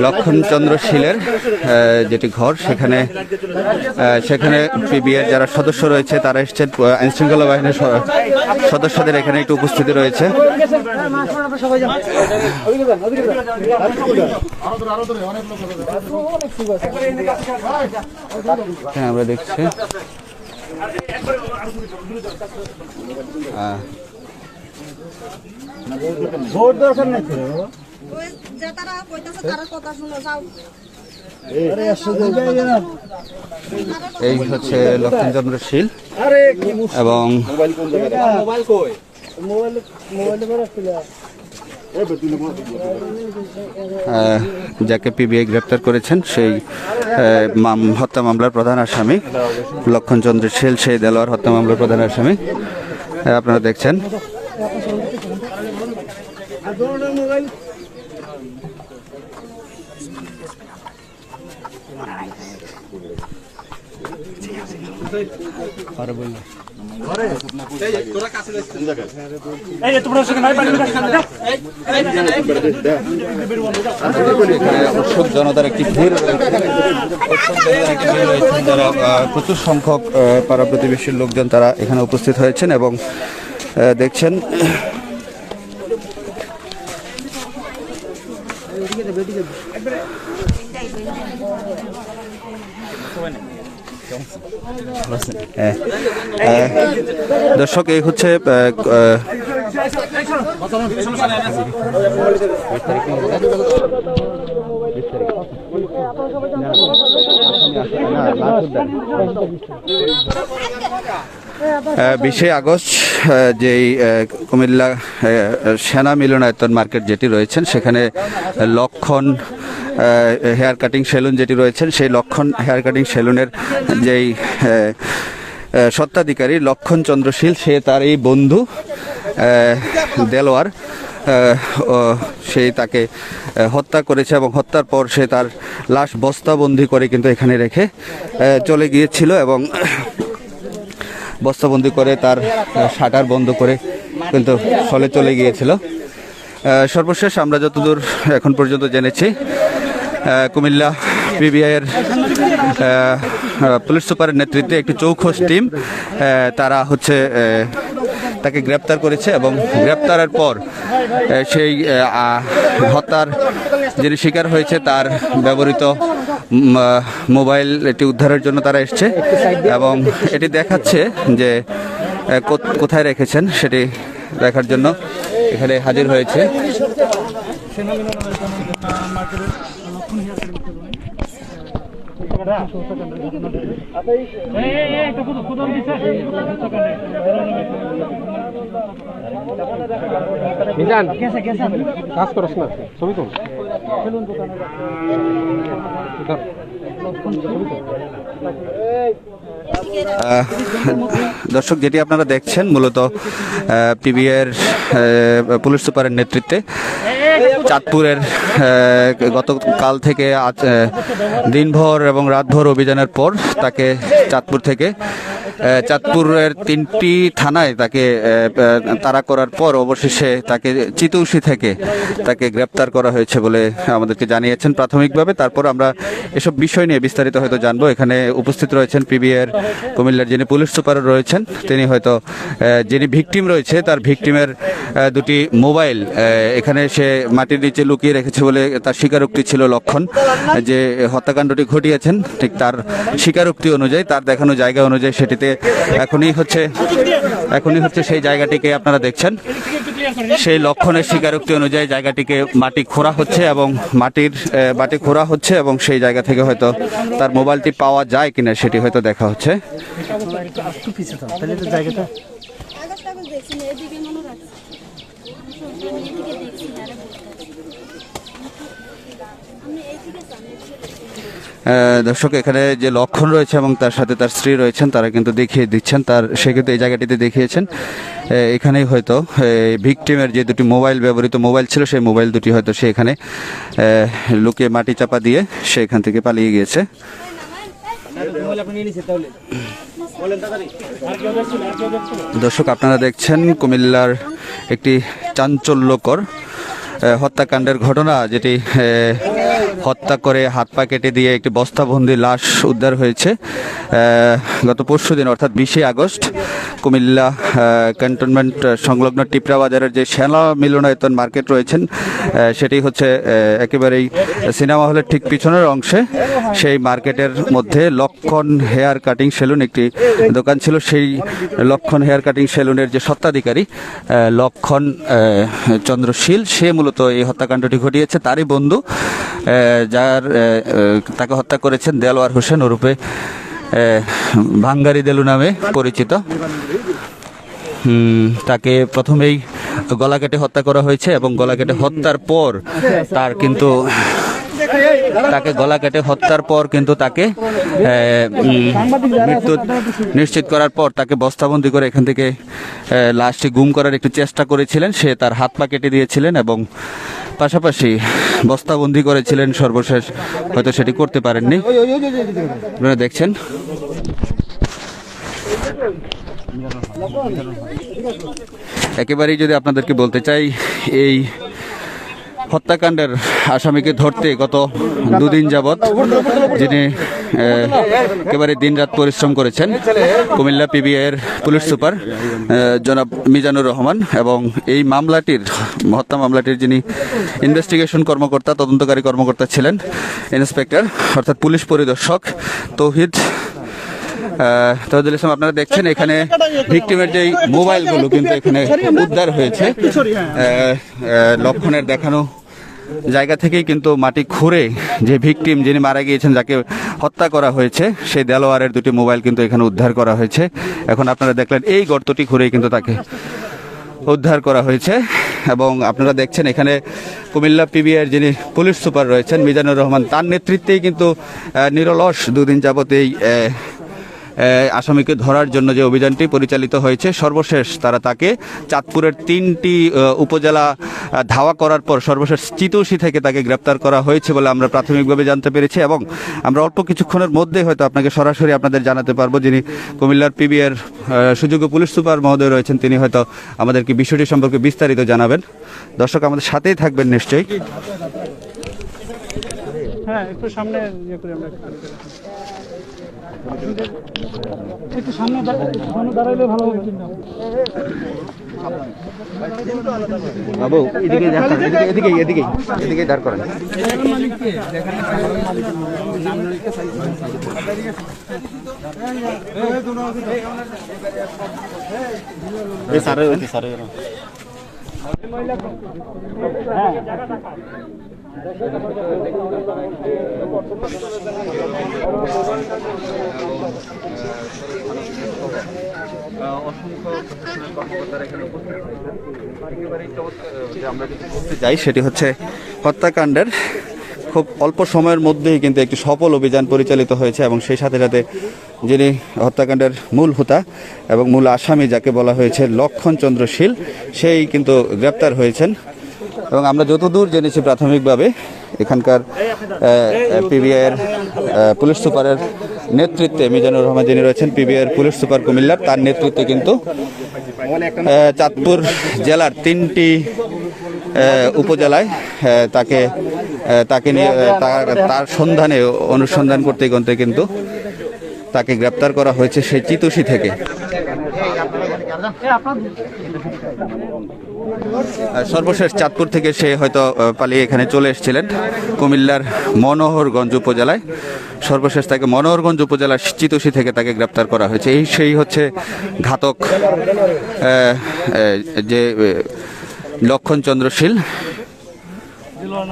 লক্ষণচন্দ্র শীলের যেটি ঘর সেখানে সেখানে পিবিএর যারা সদস্য রয়েছে তারা এসছেন আইন শৃঙ্খলা বাহিনীর সদস্যদের এখানে একটু উপস্থিতি রয়েছে। হ্যাঁ আমরা দেখছি আহ, ওই যে তারা কইতাছে তারা কথা শুনো যাও। এই হচ্ছে লক্ষণচন্দ্র শীল এবং যাকে পিবিআই গ্রেপ্তার করেছেন সেই হত্যা মামলার প্রধান আসামি লক্ষণচন্দ্র শীল সেই দেলোয়ার হত্যা মামলার প্রধান আসামি। আপনারা দেখছেন। উৎসুক জনতার একটি ভিড় প্রচুর সংখ্যক পাড়া প্রতিবেশীর লোকজন তারা এখানে উপস্থিত হয়েছেন এবং দেখছেন হ্যাঁ। আহ, দর্শক এই হচ্ছে না বিশে আগস্ট যেই কুমিল্লা সেনা মিলনায়তন মার্কেট যেটি রয়েছেন সেখানে লক্ষণ হেয়ার কাটিং সেলুন যেটি রয়েছেন সেই লক্ষণ হেয়ার কাটিং সেলুনের যেই আহ, লক্ষণ চন্দ্রশীল সে তার এই বন্ধু দেলোয়ার সেই তাকে হত্যা করেছে এবং হত্যার পর সে তার লাশ বস্তাবন্দি করে কিন্তু এখানে রেখে চলে গিয়েছিল এবং বস্তাবন্দি করে তার শাটার বন্ধ করে কিন্তু ফলে চলে গিয়েছিল। সর্বশেষ আমরা যতদূর এখন পর্যন্ত জেনেছি কুমিল্লা পিবিআইয়ের পুলিশ সুপারের নেতৃত্বে একটি চৌখস টিম তারা হচ্ছে তাকে গ্রেপ্তার করেছে এবং গ্রেপ্তারের পর সেই হত্যার যিনি শিকার হয়েছে তার ব্যবহৃত মোবাইল এটি উদ্ধারের জন্য তারা এসছে এবং এটি দেখাচ্ছে যে কোথায় রেখেছেন সেটি দেখার জন্য এখানে হাজির হয়েছে। মিজান, কাজ করস না, ছবি তো দর্শক, যেটি আপনারা দেখছেন, মূলত পিবিএর পুলিশ সুপারের নেতৃত্বে। চাঁদপুরের গতকাল থেকে আজ দিনভর এবং রাতভর অভিযানের পর তাকে চাঁদপুর থেকে চাঁদপুরের তিনটি থানায় তাকে তাড়া করার পর অবশেষে তাকে চিতৌসি থেকে তাকে গ্রেপ্তার করা হয়েছে বলে আমাদেরকে জানিয়েছেন প্রাথমিকভাবে। তারপর আমরা এসব বিষয় নিয়ে বিস্তারিত হয়তো জানব। এখানে উপস্থিত রয়েছেন পিবিএর কুমিল্লার যিনি পুলিশ সুপার রয়েছেন, তিনি হয়তো যিনি ভিকটিম রয়েছে, তার ভিকটিমের দুটি মোবাইল এখানে সে মাটির নিচে লুকিয়ে রেখেছে বলে তার স্বীকারোক্তি ছিল লক্ষণ, যে হত্যাকাণ্ডটি ঘটিয়েছেন, ঠিক তার স্বীকারোক্তি অনুযায়ী, তার দেখানো জায়গা অনুযায়ী সেটিতে এখনই হচ্ছে এখনই হচ্ছে সেই জায়গাটিকে আপনারা দেখছেন। সেই লক্ষণের স্বীকারোক্তি অনুযায়ী জায়গাটিকে মাটি খোঁড়া হচ্ছে এবং মাটির মাটি খোঁড়া হচ্ছে এবং সেই জায়গা থেকে হয়তো তার মোবাইলটি পাওয়া যায় কিনা সেটি হয়তো দেখা হচ্ছে কাগজ টাগজ দেখছি না এদিকে মনে রাখছি আমি এদিকে দেখছি না আরে বলতে আমি এইদিকে জানি আহ, দর্শক, এখানে যে লক্ষণ রয়েছে এবং তার সাথে তার স্ত্রী রয়েছেন, তারা কিন্তু দেখিয়ে দিচ্ছেন, তার, সে কিন্তু এই জায়গাটিতে দেখিয়েছেন। এখানেই হয়তো ভিকটিমের যে দুটি মোবাইল, ব্যবহৃত মোবাইল ছিল, সেই মোবাইল দুটি হয়তো সে এখানে লুকিয়ে মাটি চাপা দিয়ে সে এখান থেকে পালিয়ে গিয়েছে। দর্শক, আপনারা দেখছেন কুমিল্লার একটি চাঞ্চল্যকর হত্যাকাণ্ডের ঘটনা, যেটি হত্যা করে হাত পা কেটে দিয়ে একটি বস্তাবন্দি লাশ উদ্ধার হয়েছে গত পরশু দিন, অর্থাৎ বিশে আগস্ট। কুমিল্লা ক্যান্টনমেন্ট সংলগ্ন টিপরা বাজারের যে শ্যালা মিলনায়তন মার্কেট রয়েছেন সেটি হচ্ছে একেবারেই সিনেমা হলের ঠিক পিছনের অংশে। সেই মার্কেটের মধ্যে লক্ষণ হেয়ার কাটিং সেলুন একটি দোকান ছিল। সেই লক্ষণ হেয়ার কাটিং সেলুনের যে সত্ত্বাধিকারী লক্ষণ চন্দ্রশীল, সে মূলত এই হত্যাকাণ্ডটি ঘটিয়েছে। তারই বন্ধু যার তাকে হত্যা করেছেন দেলোয়ার হোসেন ওরূপে। ভাঙ্গারি দেলু নামে পরিচিত। তাকে প্রথমেই গলা কেটে হত্যা করা হয়েছে এবং গলা কেটে হত্যার পর তার কিন্তু, তাকে গলা কেটে হত্যার পর কিন্তু তাকে মৃত্যু নিশ্চিত করার পর তাকে বস্তাবন্দি করে এখান থেকে লাশটি গুম করার একটু চেষ্টা করেছিলেন। সে তার হাত পা কেটে দিয়েছিলেন এবং পাশাপাশি বস্তাবন্দি করেছিলেন সর্বশেষ, হয়তো সেটি করতে পারেননি। আপনারা দেখছেন। একেবারেই যদি আপনাদেরকে বলতে চাই, এই হত্যাকাণ্ডের আসামিকে ধরতে গত দুদিন যাবৎ যিনি একেবারে দিনরাত পরিশ্রম করেছেন, কুমিল্লা পিবিআইয়ের পুলিশ সুপার জনাব মিজানুর রহমান এবং এই মামলাটির, হত্যা মামলাটির যিনি ইনভেস্টিগেশন কর্মকর্তা, তদন্তকারী কর্মকর্তা ছিলেন, ইন্সপেক্টর, অর্থাৎ পুলিশ পরিদর্শক তৌহিদ তৌহিদুল ইসলাম, আপনারা দেখছেন এখানে ভিকটিমের যেই মোবাইলগুলো কিন্তু এখানে উদ্ধার হয়েছে। লক্ষণের দেখানো জায়গা থেকেই কিন্তু মাটি খুঁড়ে যে ভিকটিম যিনি মারা গিয়েছেন, যাকে হত্যা করা হয়েছে, সেই দেলোয়ারের দুটি মোবাইল কিন্তু এখানে উদ্ধার করা হয়েছে। এখন আপনারা দেখলেন, এই গর্তটি খুঁড়েই কিন্তু তাকে উদ্ধার করা হয়েছে। এবং আপনারা দেখছেন, এখানে কুমিল্লা পিবিআইয়ের যিনি পুলিশ সুপার রয়েছেন, মিজানুর রহমান, তার নেতৃত্বেই কিন্তু নিরলস দুদিন যাবত এই আসামিকে ধরার জন্য যে অভিযানটি পরিচালিত হয়েছে, সর্বশেষ তারা তাকে চাঁদপুরের তিনটি উপজেলা ধাওয়া করার পর সর্বশেষ চিতোষী থেকে তাকে গ্রেপ্তার করা হয়েছে বলে আমরা প্রাথমিকভাবে জানতে পেরেছি এবং আমরা অল্প কিছুক্ষণের মধ্যে হয়তো আপনাকে সরাসরি আপনাদের জানাতে পারব যিনি কুমিল্লার পিবিআর সুযোগ্য পুলিশ সুপার মহোদয় রয়েছেন, তিনি হয়তো আমাদেরকে বিষয়টি সম্পর্কে বিস্তারিত জানাবেন। দর্শক, আমাদের সাথেই থাকবেন নিশ্চয়ই। হ্যাঁ একটু সামনে ইয়ে করি আমরা। একটু সামনে সামনে দাঁড়াইলে ভালো হবে বাবু এদিকে এদিকে এদিকে এদিকে দাঁড় করেন। যাই, সেটি হচ্ছে হত্যাকাণ্ডের খুব অল্প সময়ের মধ্যেই কিন্তু একটি সফল অভিযান পরিচালিত হয়েছে এবং সেই সাথে সাথে যিনি হত্যাকাণ্ডের মূল হোতা এবং মূল আসামি যাকে বলা হয়েছে লক্ষণ চন্দ্রশীল সেই কিন্তু গ্রেপ্তার হয়েছেন। এবং আমরা যতদূর জেনেছি প্রাথমিকভাবে এখানকার পিবিআইয়ের পুলিশ সুপারের নেতৃত্বে মিজানুর রহমান যিনি রয়েছেন পিবিআইয়ের পুলিশ সুপার কুমিল্লার, তার নেতৃত্বে কিন্তু চাঁদপুর জেলার তিনটি উপজেলায় তাকে তাকে নিয়ে তার সন্ধানে অনুসন্ধান করতে করতে কিন্তু তাকে গ্রেপ্তার করা হয়েছে সেই চিতুষি থেকে। সর্বশেষ চাঁদপুর থেকে সে হয়তো পালিয়ে এখানে চলে এসেছিলেন কুমিল্লার মনোহরগঞ্জ উপজেলায়। সর্বশেষ তাকে মনোহরগঞ্জ উপজেলার চিতুষি থেকে তাকে গ্রেপ্তার করা হয়েছে। এই সেই হচ্ছে ঘাতক যে লক্ষণ চন্দ্রশীল দিলোয়ার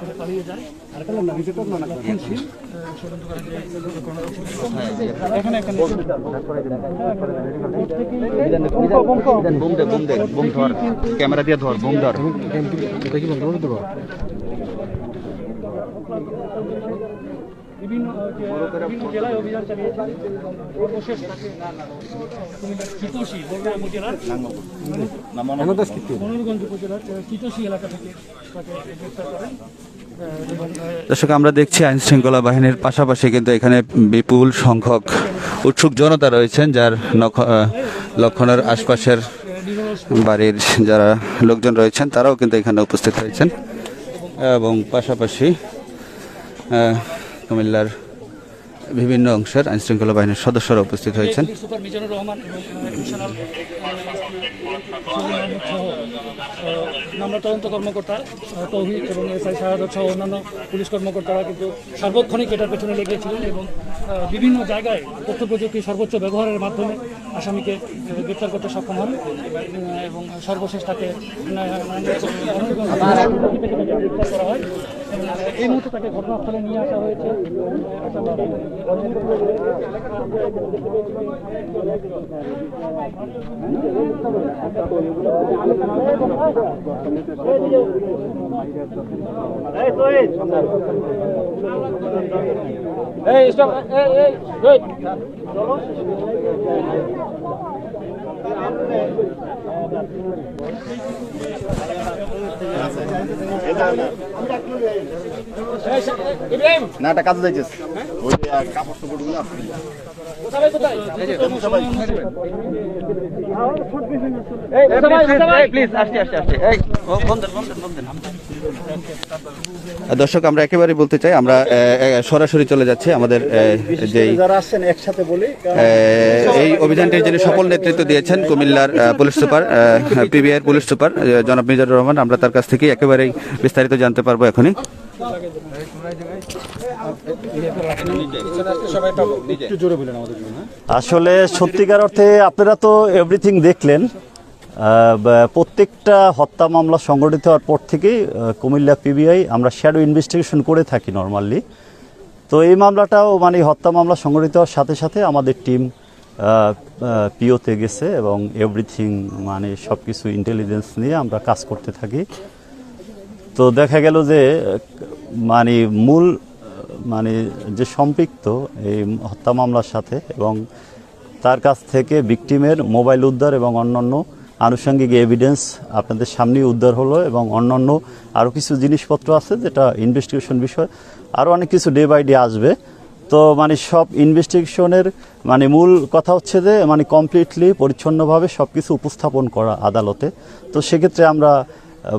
করে পালিয়ে যায় আর না না কর্ণরত ছিল। এখানে এখানে ক্যামেরা দিয়ে ধর বুম ধর বিভিন্ন আহ, বিভিন্ন জেলায় অভিযান চালিয়েছে। সর্বশেষ তাকে চিতোষী বলরাম উপজেলার। মনোরগঞ্জ উপজেলার চিতোষী এলাকা থেকে দর্শক আমরা দেখছি আইন শৃঙ্খলা বাহিনীর পাশাপাশি কিন্তু এখানে বিপুল সংখ্যক উৎসুক জনতা রয়েছেন যার লক্ষণের আশপাশের বাড়ির যারা লোকজন রয়েছেন তারাও কিন্তু এখানে উপস্থিত হয়েছেন এবং পাশাপাশি আহ, কুমিল্লার বিভিন্ন অংশের আইন শৃঙ্খলা বাহিনীর সদস্যরা উপস্থিত হয়েছেন মামলা তদন্ত কর্মকর্তা তৌহিদ এবং এসআই শাহাদত সহ অন্যান্য পুলিশ কর্মকর্তারা কিন্তু সার্বক্ষণিক এটার পেছনে লেগেছিলেন এবং বিভিন্ন জায়গায় তথ্য প্রযুক্তির সর্বোচ্চ ব্যবহারের মাধ্যমে আসামিকে গ্রেপ্তার করতে সক্ষম হন এবং সর্বশেষ তাকে করা হয় এই মুহূর্তে তাকে ঘটনাস্থলে নিয়ে আসা হয়েছে। এই স্টপ এই এই ইব্রাহিম না এটা কাজে যাইতেছে। ওই কাপড় চোপড়গুলো দর্শক আমরা একেবারেই বলতে চাই আমরা সরাসরি চলে যাচ্ছি আমাদের যেই আসছেন একসাথে বলি এই অভিযানটির যিনি সফল নেতৃত্ব দিয়েছেন কুমিল্লার police super PBR police super জনাব মিজানুর রহমান আমরা তার কাছ থেকে একেবারেই বিস্তারিত জানতে পারব এখনই। আসলে সত্যিকার অর্থে আপনারা তো এভরিথিং দেখলেন। প্রত্যেকটা হত্যা মামলা সংগঠিত হওয়ার পর থেকেই কুমিল্লা পিবিআই আমরা শ্যাডো ইনভেস্টিগেশন করে থাকি নর্মালি তো এই মামলাটাও মানে হত্যা মামলা সংগঠিত হওয়ার সাথে সাথে আমাদের টিম পিওতে গেছে এবং এভরিথিং মানে সব কিছু ইন্টেলিজেন্স নিয়ে আমরা কাজ করতে থাকি। তো দেখা গেল যে মানে মূল মানে যে সম্পৃক্ত এই হত্যা মামলার সাথে এবং তার কাছ থেকে ভিকটিমের মোবাইল উদ্ধার এবং অন্যান্য আনুষঙ্গিক এভিডেন্স আপনাদের সামনেই উদ্ধার হলো এবং অন্যান্য আরও কিছু জিনিসপত্র আছে যেটা ইনভেস্টিগেশন বিষয় আরও অনেক কিছু ডে বাই ডে আসবে। তো মানে সব ইনভেস্টিগেশনের মানে মূল কথা হচ্ছে যে মানে কমপ্লিটলি পরিচ্ছন্নভাবে সব কিছু উপস্থাপন করা আদালতে। তো সেক্ষেত্রে আমরা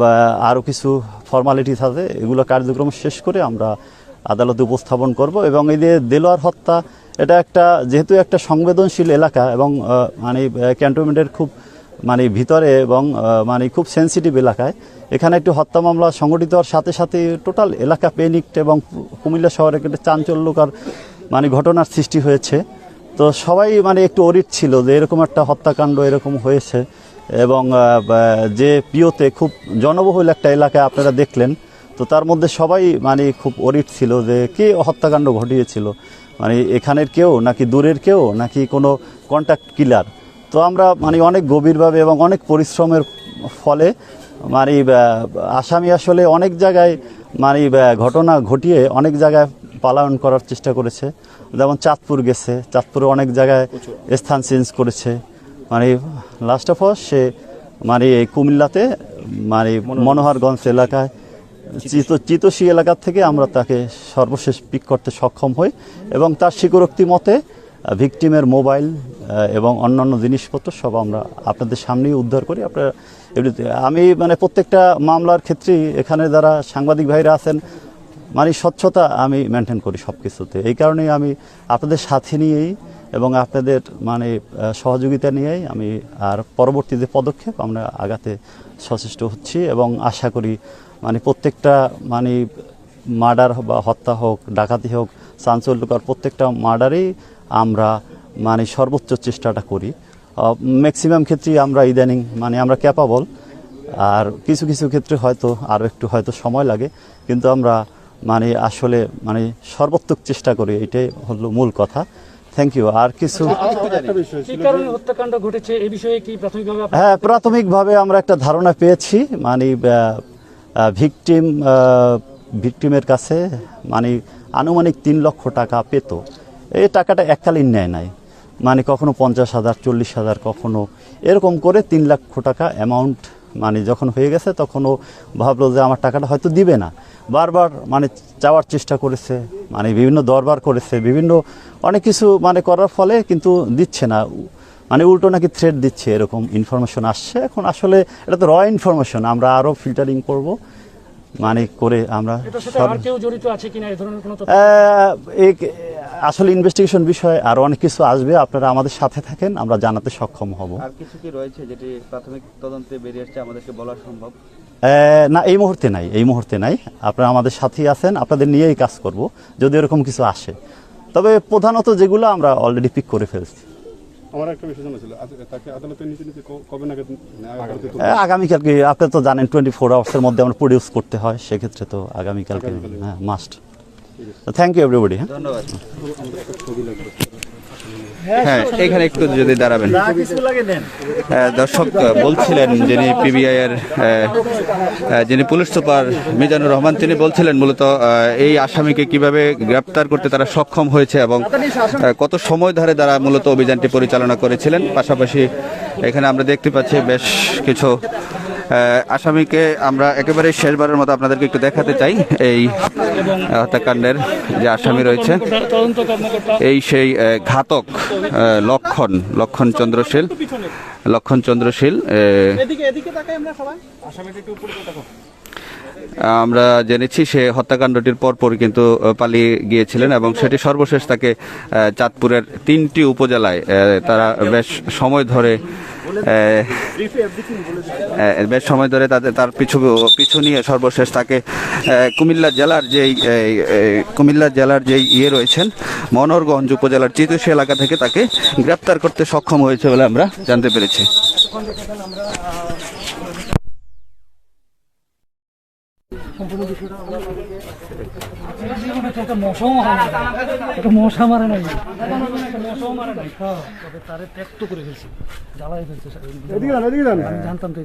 বা আরও কিছু ফর্মালিটিস আছে এগুলো কার্যক্রম শেষ করে আমরা আদালতে উপস্থাপন করব এবং এই যে দেলোয়ার হত্যা, এটা একটা, যেহেতু একটা সংবেদনশীল এলাকা এবং মানে ক্যান্টনমেন্টের খুব মানে ভিতরে এবং মানে খুব সেন্সিটিভ এলাকায়, এখানে একটি হত্যা মামলা সংগঠিত হওয়ার সাথে সাথে টোটাল এলাকা পেনিকড এবং কুমিল্লা শহরে একটা চাঞ্চল্যকর মানে ঘটনার সৃষ্টি হয়েছে। তো সবাই মানে একটু অরিট ছিল যে এরকম একটা হত্যাকাণ্ড এরকম হয়েছে। এবং যে পিওতে খুব জনবহুল একটা এলাকায় আপনারা দেখলেন তো তার মধ্যে সবাই মানে খুব অরিট ছিল যে কে হত্যাকাণ্ড ঘটিয়েছিল। মানে এখানের কেউ নাকি দূরের কেউ নাকি কোনো কন্ট্যাক্ট কিলার তো আমরা মানে অনেক গভীরভাবে এবং অনেক পরিশ্রমের ফলে মানে আসামি আসলে অনেক জায়গায় মানে ঘটনা ঘটিয়ে অনেক জায়গায় পালায়ন করার চেষ্টা করেছে। যেমন চাঁদপুর গেছে চাঁদপুরে অনেক জায়গায় স্থান চেঞ্জ করেছে। মানে লাস্ট অফ অল সে মানে এই কুমিল্লাতে মানে মনোহরগঞ্জ এলাকায় চিত চিতসী এলাকা থেকে আমরা তাকে সর্বশেষ পিক করতে সক্ষম হই এবং তার স্বীকারোক্তি মতে ভিকটিমের মোবাইল এবং অন্যান্য জিনিসপত্র সব আমরা আপনাদের সামনেই উদ্ধার করি। আপনারা আমি মানে প্রত্যেকটা মামলার ক্ষেত্রেই এখানে যারা সাংবাদিক ভাইরা আছেন মানে স্বচ্ছতা আমি মেনটেন করি সব কিছুতে এই কারণেই আমি আপনাদের সাথে নিয়েই এবং আপনাদের মানে সহযোগিতা নিয়েই আমি আর পরবর্তী যে পদক্ষেপ আমরা আগাতে সচেষ্ট হচ্ছি এবং আশা করি মানে প্রত্যেকটা মানে মার্ডার বা হত্যা হোক, ডাকাতি হোক চাঞ্চল্যকর প্রত্যেকটা মার্ডারেই আমরা মানে সর্বোচ্চ চেষ্টাটা করি। ম্যাক্সিমাম ক্ষেত্রেই আমরা ইদানিং মানে আমরা ক্যাপাবল আর কিছু কিছু ক্ষেত্রে হয়তো আরও একটু হয়তো সময় লাগে, কিন্তু আমরা মানে আসলে মানে সর্বোত্তক চেষ্টা করি, এটাই হলো মূল কথা। থ্যাংক ইউ আর কিছু হত্যাকাণ্ড ঘটেছে? এই বিষয়ে কি প্রাথমিকভাবে হ্যাঁ প্রাথমিকভাবে আমরা একটা ধারণা পেয়েছি মানে ভিকটিম ভিকটিমের কাছে মানে আনুমানিক তিন লক্ষ টাকা পেত। এই টাকাটা এককালীন নেয় নাই। মানে কখনো পঞ্চাশ হাজার চল্লিশ হাজার কখনো এরকম করে তিন লক্ষ টাকা অ্যামাউন্ট মানে যখন হয়ে গেছে, তখন ও ভাবলো যে আমার টাকাটা হয়তো দিবে না। বারবার মানে চাওয়ার চেষ্টা করেছে মানে বিভিন্ন দরবার করেছে, বিভিন্ন অনেক কিছু মানে করার ফলে কিন্তু দিচ্ছে না। মানে উল্টো নাকি থ্রেড দিচ্ছে, এরকম ইনফরমেশন আসছে। এখন আসলে এটা তো র ইনফরমেশন আমরা আরও ফিল্টারিং করব। মানে করে আমরা সব জড়িত এই ধরনের কোনো তথ্য? আহ, এই আসলে ইনভেস্টিগেশন বিষয়ে আরও অনেক কিছু আসবে আপনারা আমাদের সাথে থাকেন আমরা জানাতে সক্ষম হব। আর কিছু কি রয়েছে যেটি প্রাথমিক তদন্তে বেরিয়ে আসছে আমাদেরকে বলা সম্ভব? না এই মুহূর্তে নাই এই মুহূর্তে নাই। আপনারা আমাদের সাথেই আছেন আপনাদের নিয়েই কাজ করব যদি এরকম কিছু আসে। তবে প্রধানত যেগুলো আমরা অলরেডি পিক করে ফেলছি। আমার একটা বিষয় জানা ছিল। তাকে আদালতের নিচে নিচে কবে নাগাদ ন্যায় আদালতে তুলবে? আহ, আগামীকালকে আপনি তো জানেন টোয়েন্টি ফোর আওয়ার্সের মধ্যে আমরা প্রডিউস করতে হয় সেক্ষেত্রে তো আগামীকালকে হ্যাঁ মাস্ট থ্যাংক ইউ এভরিবডি হ্যাঁ। ধন্যবাদ। হ্যাঁ এখানে একটু যদি দাঁড়াবেন। দর্শক বলছিলেন যিনি পিবিআই এর যিনি পুলিশ সুপার মিজানুর রহমান তিনি বলছিলেন মূলত এই আসামিকে কীভাবে গ্রেপ্তার করতে তারা সক্ষম হয়েছে এবং কত সময় ধরে তারা মূলত অভিযানটি পরিচালনা করেছিলেন। পাশাপাশি এখানে আমরা দেখতে পাচ্ছি বেশ কিছু আসামিকে আমরা একেবারে শেষবারের মতো আপনাদেরকে একটু দেখাতে চাই। এই হত্যাকাণ্ডের যে আসামি রয়েছে, এই সেই ঘাতক লক্ষণ লক্ষণ চন্দ্রশীল লক্ষণ চন্দ্রশীল আমরা জেনেছি সে হত্যাকাণ্ডটির পরপর কিন্তু পালিয়ে গিয়েছিলেন এবং সেটি সর্বশেষ তাকে চাঁদপুরের তিনটি উপজেলায় তারা বেশ সময় ধরে বেশ সময় ধরে তাদের তার পিছু পিছু নিয়ে সর্বশেষ তাকে কুমিল্লা জেলার যেই কুমিল্লা জেলার যেই ইয়ে রয়েছেন মনোহরগঞ্জ উপজেলার চিতুষী এলাকা থেকে তাকে গ্রেপ্তার করতে সক্ষম হয়েছে বলে আমরা জানতে পেরেছি। একটা মশাও মারে একটা মশা মারে তবে তারে ত্যাক্ত করে ফেলছে জ্বালাই ফেলছে আমি জানতাম তো